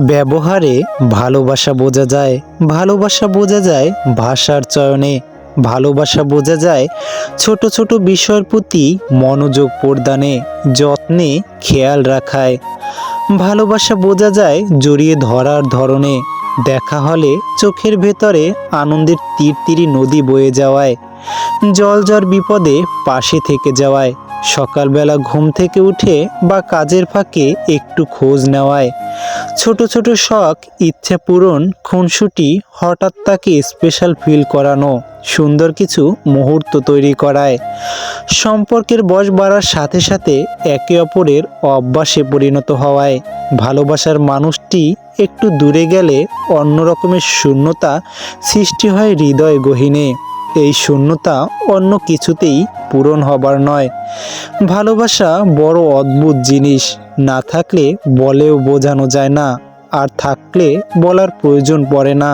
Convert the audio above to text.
ব্যবহারে ভালোবাসা বোঝা যায়, ভালোবাসা বোঝা যায় ভাষার চয়নে, ভালোবাসা বোঝা যায় ছোট ছোট বিষয়ের প্রতি মনোযোগ প্রদানে, যত্নে খেয়াল রাখায়। ভালোবাসা বোঝা যায় জড়িয়ে ধরার ধরনে, দেখা হলে চোখের ভেতরে আনন্দের তীরতিরি নদী বয়ে যাওয়ায়, জল জ্বর বিপদে পাশে থেকে যাওয়ায়। সকালবেলা ঘুম থেকে উঠে বা কাজের ফাঁকে একটু খোঁজ নেওয়ায়। ছোট ছোট শখ, ইচ্ছা পূরণ, খুনসুটি, হঠাৎ তাকে স্পেশাল ফিল করানো, সুন্দর কিছু মুহূর্ত তৈরি করায়। সম্পর্কের বয়স বাড়ার সাথে সাথে একে অপরের অভ্যাসে পরিণত হওয়ায়। ভালোবাসার মানুষটি একটু দূরে গেলে অন্য রকমের শূন্যতা সৃষ্টি হয় হৃদয় গহীনে। এই শূন্যতা অন্য কিছুতেই পূরণ হবার নয়। ভালোবাসা বড় অদ্ভুত জিনিস। না থাকলে বলেও বোঝানো যায় না, আর থাকলে বলার প্রয়োজন পড়ে না।